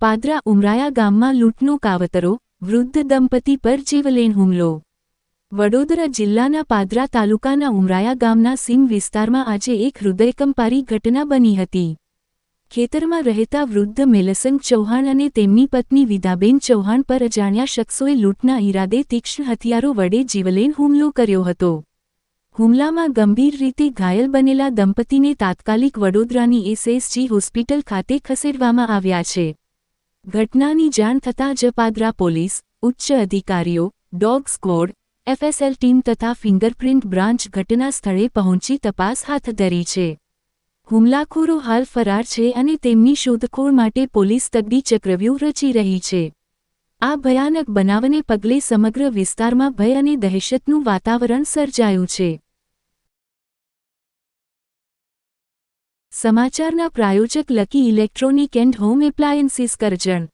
પાદરા ઉમરાયા ગામમાં લૂંટનો કાવતરો, વૃદ્ધ દંપતી પર જીવલેણ હુમલો. વડોદરા જિલ્લાના પાદરા તાલુકાના ઉમરાયા ગામના સીમ વિસ્તારમાં આજે એક હૃદયકંપારી ઘટના બની હતી. ખેતરમાં રહેતા વૃદ્ધ મેલસંગ ચૌહાણ અને તેમની પત્ની વિદાબેન ચૌહાણ પર અજાણ્યા શખ્સોએ લૂંટના ઈરાદે તીક્ષ્ણ હથિયારો વડે જીવલેણ હુમલો કર્યો હતો. હુમલામાં ગંભીર રીતે ઘાયલ બનેલા દંપતીને તાત્કાલિક વડોદરાની એસએસજી હોસ્પિટલ ખાતે ખસેડવામાં આવ્યા છે. ઘટનાની જાણ થતાં જ પાદરા પોલીસ, ઉચ્ચ અધિકારીઓ, ડોગ સ્ક્વોડ, એફએસએલ ટીમ તથા ફિંગરપ્રિન્ટ બ્રાન્ચ ઘટના સ્થળે પહોંચી તપાસ હાથ ધરી છે. હુમલાખોરો હાલ ફરાર છે અને તેમની શોધખોળ માટે પોલીસ તગડી ચક્રવ્યૂહ રચી રહી છે. આ ભયાનક બનાવને પગલે સમગ્ર વિસ્તારમાં ભય અને દહેશતનું વાતાવરણ સર્જાયું છે. સમાચારના પ્રાયોજક lucky electronic and home appliances Karjan.